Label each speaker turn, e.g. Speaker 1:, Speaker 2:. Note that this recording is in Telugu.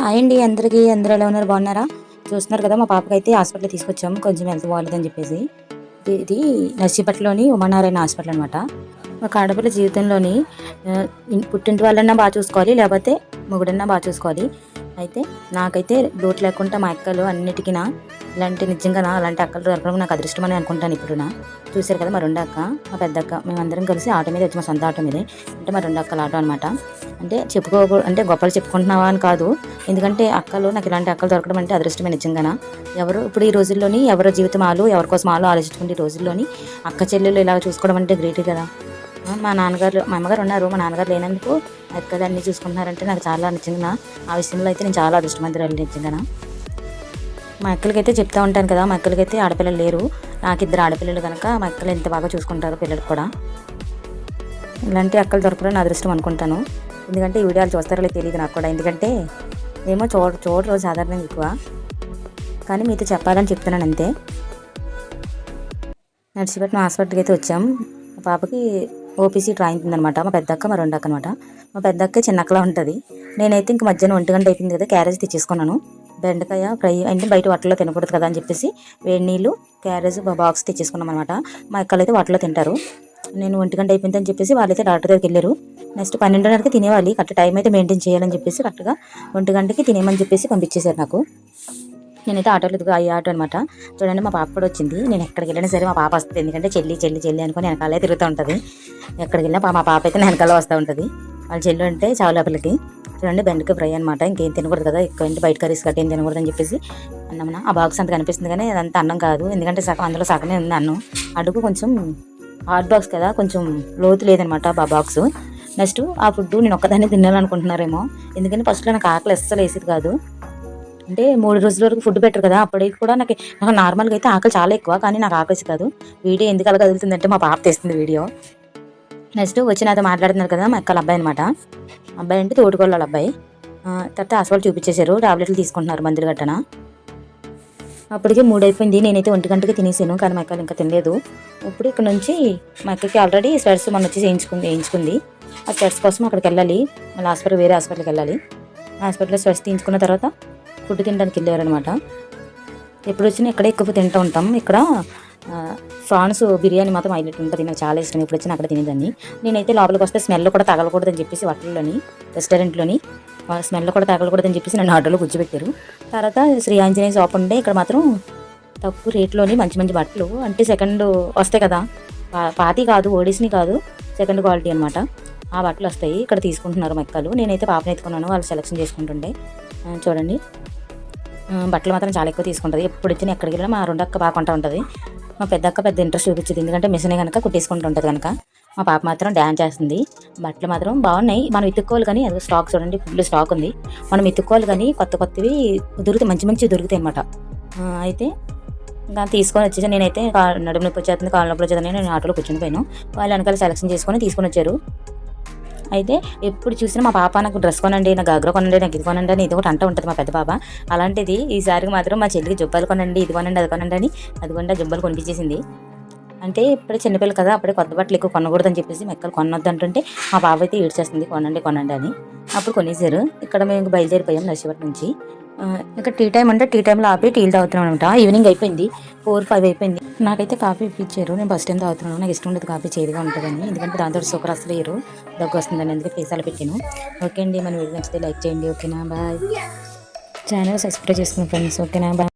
Speaker 1: హాయ్ అండి అందరికీ అందరూ ఎలా ఉన్నారు? బాగున్నారా? చూస్తున్నారు కదా మా పాపకి అయితే హాస్పిటల్ తీసుకొచ్చాము. కొంచెం హెల్త్ బాగాలేదని చెప్పేసి. ఇది- నర్సీపట్లోని ఉమానారాయణ హాస్పిటల్ అనమాట ఒక ఆడపిల్ల జీవితంలోని పుట్టింటి వాళ్ళన్నా బాగా చూసుకోవాలి లేకపోతే మొగుడన్నా బాగా చూసుకోవాలి. అయితే నాకైతే లోటు లేకుండా మా అక్కలు అన్నిటికీనా ఇలాంటి నిజంగానా అలాంటి అక్కలు దొరకడం నాకు అదృష్టం అని అనుకుంటాను ఇప్పుడు నా. చూశారు కదా మా రెండు అక్క మా పెద్ద అక్క మేమందరం కలిసి ఆటో మీద వచ్చి మా సొంత ఆటో మీదే. అంటే మా రెండు అక్కల ఆటో అనమాట అంటే చెప్పుకో అంటే గొప్పలు చెప్పుకుంటున్నావా అని కాదు. ఎందుకంటే అక్కలు నాకు ఇలాంటి అక్కలు దొరకడం అంటే అదృష్టమే నిజంగానా ఎవరు ఇప్పుడు ఈ రోజుల్లోని ఎవరి జీవితం ఆలు ఎవరి కోసం ఆలు ఆలోచించుకుంటే ఈ రోజుల్లోని అక్క చెల్లెలు ఇలా చూసుకోవడం అంటే గ్రేట్ కదా. మా నాన్నగారు మా అమ్మగారు ఉన్నారు. మా నాన్నగారు లేనందుకు అక్కడ అన్నీ చూసుకుంటున్నారంటే నాకు చాలా నిజంగా ఆ విషయంలో అయితే నేను చాలా అదృష్టమంతురాలు నిజంగానా మా అక్కలకైతే చెప్తా ఉంటాను కదా మా అక్కలకైతే ఆడపిల్లలు లేరు. నాకు ఇద్దరు ఆడపిల్లలు కనుక మా అక్కలు ఎంత బాగా చూసుకుంటారు పిల్లలు కూడా. ఇలాంటి అక్కలు దొరకడం నా అదృష్టం అనుకుంటాను. ఎందుకంటే ఈ వీడియోలు చూస్తారో తెలియదు నాకు కూడా. ఎందుకంటే ఏమో చూడ చూడరు సాధారణంగా ఎక్కువ. కానీ మీతో చెప్పాలని చెప్తున్నాను అంతే. నర్సీపట్నం హాస్పిటల్కి అయితే వచ్చాం. పాపకి ఓపీసీ డ్రాయింగ్ ఉందనమాట మా పెద్దక్క మా రెండు అక్క అనమాట మా పెద్దక్క చిన్నక్కలా ఉంటుంది. నేనైతే ఇంక మధ్యాహ్నం ఒంటి గంట అయిపోయింది కదా క్యారేజ్ తెచ్చేసుకున్నాను. బెండకాయ ఫ్రై అంటే బయట వాటిలో తినకూడదు కదా అని చెప్పేసి వేడి నీళ్ళు క్యారేజ్ బాక్స్ తెచ్చేసుకున్నాం అనమాట మా అక్కలు అయితే వాటిలో తింటారు. నేను ఒంటి గంట అయిపోయిందని చెప్పేసి వాళ్ళైతే డాక్టర్ దగ్గరికి వెళ్ళారు. నెక్స్ట్ పన్నెండున్నరకి తినేవాలి. కరెక్ట్ టైం అయితే మెయింటైన్ చేయాలని చెప్పేసి కరెక్ట్గా ఒంటి గంటకి తినేమని చెప్పేసి పంపించేశారు నాకు. నేనైతే ఆటోలో ఎదుగు అయ్యే ఆటో అనమాట చూడండి మా పాప కూడా వచ్చింది. నేను ఎక్కడికి వెళ్ళినా సరే మా పాప వస్తుంది. ఎందుకంటే చెల్లి చెల్లి చెల్లి అనుకుని వెనకాలే తిరుగుతూ ఉంటుంది. ఎక్కడికి వెళ్ళినా మా పాప అయితే వెనకాల వస్తూ ఉంటుంది. వాళ్ళ చెల్లి అంటే చావుల పిల్లకి చూడండి బెండకాయ ఫ్రై అనమాట ఇంకేం తినకూడదు కదా. ఎక్కువ ఏంటి బయట కర్రీస్ కట్టి ఏం తినకూడదు అని చెప్పేసి అన్నమన. ఆ బాక్స్ అంత కనిపిస్తుంది కానీ అదంతా అన్నం కాదు. ఎందుకంటే సగం అందులో సగమే ఉంది అన్నం. అడుగు కొంచెం హాట్ బాక్స్ కదా. కొంచెం లోతు లేదనమాట ఆ బాక్స్ నెక్స్ట్ ఆ ఫుడ్ నేను ఒక్కదాన్ని తినాలనుకుంటున్నారేమో. ఎందుకంటే ఫస్ట్లో నాకు ఆకలి అస్సలు వేసేది కాదు. అంటే మూడు రోజుల వరకు ఫుడ్ పెట్టరు కదా. అప్పటికి కూడా నాకు నాకు నార్మల్గా అయితే ఆకలి చాలా ఎక్కువ కానీ నాకు ఆకలి కాదు. వీడియో ఎందుకు అలా కదులుతుందంటే మా పాప తెస్తుంది వీడియో. నెక్స్ట్ వచ్చి నాతో మాట్లాడుతున్నారు కదా మా అక్కల అబ్బాయి అనమాట అబ్బాయి అంటే తోడుకోళ్ళ వాళ్ళ అబ్బాయి. తర్వాత హాస్పిటల్ చూపించేశారు టాబ్లెట్లు తీసుకుంటున్నారు మందులు గట్టన. అప్పటికే మూడు అయిపోయింది. నేనైతే ఒంటి గంటకి తినేసాను కానీ మా అక్కలు ఇంకా తినలేదు. ఇప్పుడు ఇక్కడ నుంచి మా అక్కకి ఆల్రెడీ స్వెట్స్ మనం వచ్చి చేయించుకుంది వేయించుకుంది ఆ స్వెట్స్ కోసం అక్కడికి వెళ్ళాలి. మళ్ళీ హాస్పిటల్ వేరే హాస్పిటల్కి వెళ్ళాలి. హాస్పిటల్లో స్వెట్స్ తీయించుకున్న తర్వాత ఫుడ్ తినడానికి వెళ్ళేవారనమాట ఎప్పుడు వచ్చినా ఇక్కడే ఎక్కువ తింటూ ఉంటాం. ఇక్కడ ఫ్రాన్స్ బిర్యానీ మాత్రం హైలైట్ ఉంటుంది నాకు చాలా ఇష్టం. ఎప్పుడు వచ్చినా అక్కడ తినేదాన్ని. నేనైతే లోపలికి వస్తే స్మెల్ కూడా తగలకూడదని చెప్పేసి హోటల్లోని రెస్టారెంట్లోని స్మెల్ కూడా తగలకూడదని చెప్పేసి నన్ను ఆటోలో కూర్చోబెట్టారు. తర్వాత శ్రీ ఆంజనేయ షాప్ ఉండే ఇక్కడ మాత్రం తక్కువ రేట్లోని మంచి మంచి బట్టలు అంటే సెకండ్ వస్తాయి కదా. పా- పాతి కాదు ఓడిస్ని కాదు సెకండ్ క్వాలిటీ అనమాట ఆ బట్టలు వస్తాయి. ఇక్కడ తీసుకుంటున్నారు మెక్కలు. నేనైతే పాపని ఎత్తుకున్నాను. వాళ్ళు సెలెక్షన్ చేసుకుంటుండే. చూడండి. బట్టలు మాత్రం చాలా ఎక్కువ తీసుకుంటుంది. ఎప్పుడు వచ్చినా ఎక్కడికి వెళ్ళినా మా రెండు అక్క బాగా కొంటా ఉంటుంది. మా పెద్ద అక్క పెద్ద ఇంట్రెస్ట్ చూపించింది. ఎందుకంటే మిషన్ కనుక కుట్టేసుకుంటూ ఉంటుంది కనుక మా పాప మాత్రం డ్యాన్స్ చేస్తుంది. బట్టలు మాత్రం బాగున్నాయి. మనం ఎత్తుక్కోవాలి కానీ అది స్టాక్ చూడండి ఫుల్ స్టాక్ ఉంది. మనం ఎత్తుక్కోవాలి కానీ కొత్త కొత్తవి దొరుకుతాయి మంచి మంచి దొరుకుతాయి అనమాట అయితే ఇంకా తీసుకొని వచ్చేసి నేనైతే నడుము నొప్పి వచ్చేస్తుంది. కాళ్ళ నొప్పి వచ్చేదని నేను ఆటోలో కూర్చుని పోయాను వాళ్ళు వెనకాల సెలెక్షన్ చేసుకొని తీసుకొని వచ్చారు. అయితే ఎప్పుడు చూసినా మా పాప నాకు డ్రెస్ కొనండి నాకు గాగ్ర కొనండి నాకు ఇది కొనండి అని ఇది ఒకటి అంటూ ఉంటుంది మా పెద్ద పాప అలాంటిది ఈసారికి మాత్రం మా చెల్లికి జుబ్బాలు కొనండి ఇది కొనండి అది కొనండి అని అది కొండ జుబ్బాలు కొనిపించేసింది. అంటే ఇప్పుడే చిన్నపిల్ల కదా అప్పుడే కొత్త బట్టలు ఎక్కువ కొనకూడదని చెప్పేసి మెక్కలు కొనొద్దు అంటుంటే మా బాబు అయితే ఏడ్చేస్తుంది కొనండి కొనండి అని. అప్పుడు కొనేసారు ఇక్కడ మేము బయలుదేరిపోయాం నర్సీపట్నం నుంచి. ఇంకా టీ టైం అంటే టీ టైంలో ఆపి టీలు తాగుతున్నాం అనమాట ఈవినింగ్ అయిపోయింది. ఫోర్ ఫైవ్ అయిపోయింది. నాకైతే కాఫీ ఇప్పించారు. నేను ఫస్ట్ టైం తాగుతున్నాను. నాకు ఇష్టం ఉండదు కాఫీ చేదుగా ఉంటుందని. ఎందుకంటే దాంతో షుగర్ అసలు వేయరు దగ్గు వస్తుందని అందుకే పైసలు పెట్టాను. ఓకే అండి మన వీడియో నచ్చితే లైక్ చేయండి. ఓకేనా బాయ్ ఛానల్ సబ్స్క్రైబ్ చేసుకున్న ఫ్రెండ్స్ ఓకేనా బాయ్